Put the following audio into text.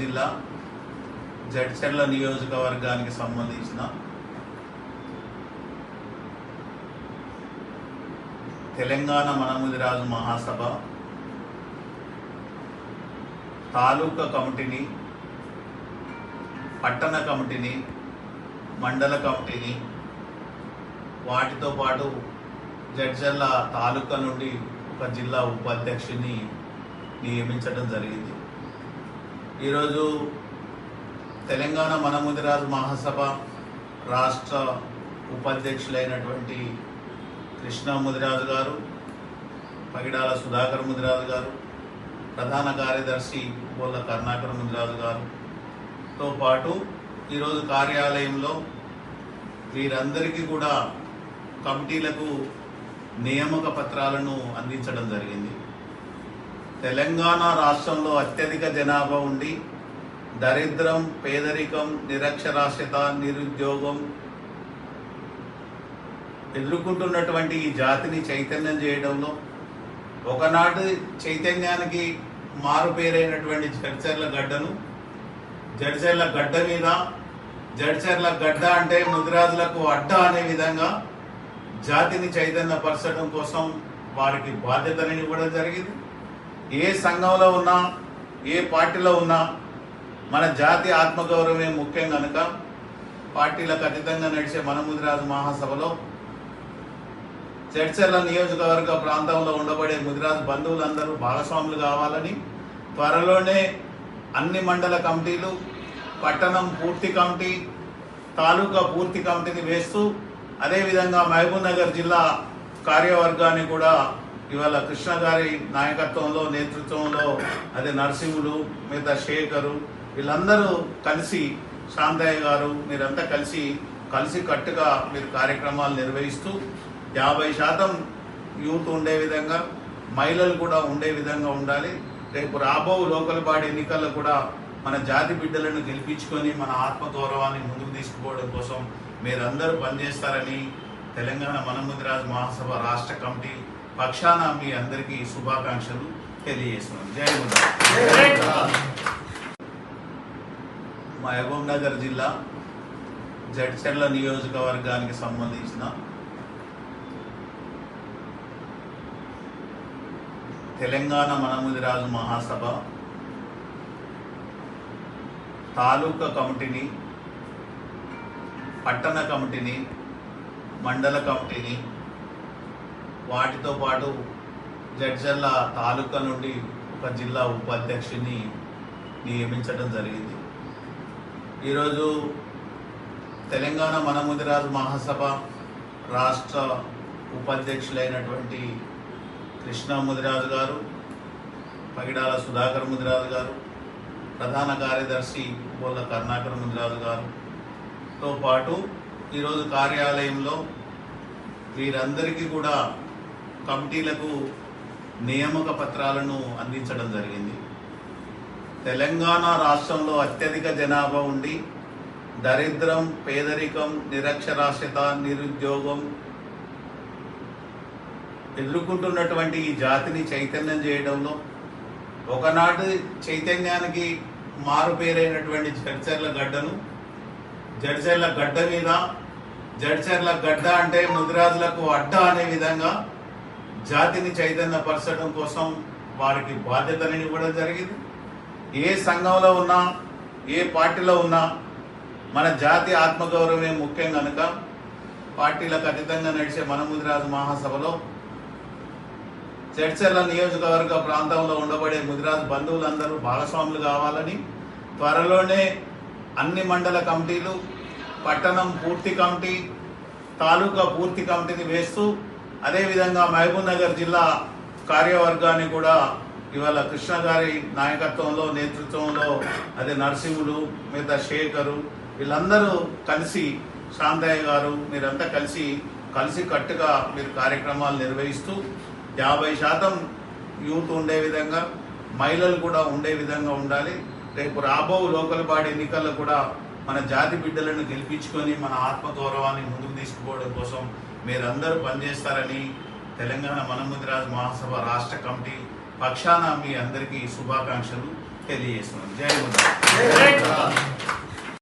జిల్లా జడ్చర్ల నియోజకవర్గానికి సంబంధించిన తెలంగాణ మనముదిరాజు మహాసభ తాలూకా కమిటీని పట్టణ కమిటీని మండల కమిటీని వాటితో పాటు జడ్చర్ల తాలూకా నుండి ఒక జిల్లా ఉపాధ్యక్షుని నియమించడం జరిగింది. ఈరోజు తెలంగాణ మనముదిరాజు మహాసభ రాష్ట్ర ఉపాధ్యక్షులైనటువంటి కృష్ణ ముదిరాజు గారు పగిడాల సుధాకర్ ముదిరాజు గారు ప్రధాన కార్యదర్శి బోళ్ళ కర్ణాకర్ ముదిరాజు గారుతో పాటు ఈరోజు కార్యాలయంలో వీరందరికీ కూడా కమిటీలకు నియామక పత్రాలను అందించడం జరిగింది. తెలంగాణ రాష్ట్రంలో అత్యధిక జనాభా ఉండి దరిద్రం పేదరికం నిరక్షరాస్యత నిరుద్యోగం ఎదుర్కొంటున్నటువంటి ఈ జాతిని చైతన్యం చేయడంలో ఒకనాటి చైతన్యానికి మారుపేరైనటువంటి జడ్చర్ల గడ్డను జడ్చర్ల గడ్డ మీద జడ్చర్ల గడ్డ అంటే ముదిరాజులకు అడ్డ అనే విధంగా జాతిని చైతన్యపరచడం కోసం వారికి బాధ్యతలను ఇవ్వడం జరిగింది. ఏ సంఘంలో ఉన్నా ఏ పార్టీలో ఉన్నా మన జాతి ఆత్మగౌరవమే ముఖ్యం కనుక పార్టీలకు అతీతంగా నడిచే మనముదిరాజు మహాసభలో చర్చల నియోజకవర్గ ప్రాంతంలో ఉండబడే ముదిరాజు బంధువులందరూ భాగస్వాములు కావాలని త్వరలోనే అన్ని మండల కమిటీలు పట్టణం పూర్తి కమిటీ తాలూకా పూర్తి కమిటీని వేస్తూ అదేవిధంగా మహబూబ్ నగర్ జిల్లా కార్యవర్గాన్ని కూడా ఇవాళ కృష్ణ గారి నాయకత్వంలో నేతృత్వంలో అదే నరసింహులు మిగతా శేఖరు వీళ్ళందరూ కలిసి శాంతయ్య గారు మీరంతా కలిసి కలిసి కట్టుగా మీరు కార్యక్రమాలు నిర్వహిస్తూ యాభై శాతం యూత్ ఉండే విధంగా మహిళలు కూడా ఉండే విధంగా ఉండాలి. రేపు రాబో లోకల్ బాడీ ఎన్నికల్లో కూడా మన జాతి బిడ్డలను గెలిపించుకొని మన ఆత్మగౌరవాన్ని ముందుకు తీసుకుపోవడం కోసం మీరందరూ పనిచేస్తారని తెలంగాణ మనముదిరాజ్ మహాసభ రాష్ట్ర కమిటీ పక్షాన మీ అందరికీ శుభాకాంక్షలు తెలియజేస్తున్నాను జై మహబూబ్ నగర్ జిల్లా జడ్చర్ల నియోజకవర్గానికి సంబంధించిన తెలంగాణ మనముదిరాజు మహాసభ తాలూకా కమిటీని పట్టణ కమిటీని మండల కమిటీని వాటితో పాటు జడ్జర్ల తాలూకా నుండి ఒక జిల్లా ఉపాధ్యక్షుని నియమించడం జరిగింది. ఈరోజు తెలంగాణ మనముదిరాజు మహాసభ రాష్ట్ర ఉపాధ్యక్షులైనటువంటి కృష్ణ ముదిరాజు గారు పగిడాల సుధాకర్ ముదిరాజు గారు ప్రధాన కార్యదర్శి బోళ్ళ కర్ణాకర్ ముదిరాజు గారుతో పాటు ఈరోజు కార్యాలయంలో వీరందరికీ కూడా కమిటీలకు నియామక పత్రాలను అందించడం జరిగింది. తెలంగాణ రాష్ట్రంలో అత్యధిక జనాభా ఉండి దరిద్రం పేదరికం నిరక్షరాస్యత నిరుద్యోగం ఎదుర్కొంటున్నటువంటి ఈ జాతిని చైతన్యం చేయడంలో ఒకనాటి చైతన్యానికి మారుపేరైనటువంటి జడ్చర్ల గడ్డను జడ్చర్ల గడ్డ మీద జడ్చర్ల గడ్డ అంటే ముదిరాజులకు అడ్డ అనే విధంగా జాతిని చైతన్యపరచడం కోసం వారికి బాధ్యతలను ఇవ్వడం జరిగింది. ఏ సంఘంలో ఉన్నా ఏ పార్టీలో ఉన్నా మన జాతి ఆత్మగౌరవమే ముఖ్యం కనుక పార్టీలకు అతీతంగా నడిచే మన ముదిరాజు మహాసభలో చర్చల నియోజకవర్గ ప్రాంతంలో ఉండబడే ముదిరాజు బంధువులందరూ భాగస్వాములు కావాలని త్వరలోనే అన్ని మండల కమిటీలు పట్టణం పూర్తి కమిటీ తాలూకా పూర్తి కమిటీని వేస్తూ అదేవిధంగా మహబూబ్ నగర్ జిల్లా కార్యవర్గాన్ని కూడా ఇవాళ కృష్ణ గారి నాయకత్వంలో నేతృత్వంలో అదే నరసింహులు మిగతా శేఖరు వీళ్ళందరూ కలిసి శాంతయ్య గారు మీరంతా కలిసి కలిసి కట్టుగా మీరు కార్యక్రమాలు నిర్వహిస్తూ యాభై శాతం యూత్ ఉండే విధంగా మహిళలు కూడా ఉండే విధంగా ఉండాలి. రేపు రాబో లోకల్ బాడీ ఎన్నికల్లో కూడా మన జాతి బిడ్డలను గెలిపించుకొని మన ఆత్మగౌరవాన్ని ముందుకు తీసుకుపోవడం కోసం మీరందరూ పనిచేస్తారని తెలంగాణ మనముదిరాజు మహాసభ రాష్ట్ర కమిటీ పక్షాన మీ అందరికీ శుభాకాంక్షలు తెలియజేస్తున్నాను జై ముద్ర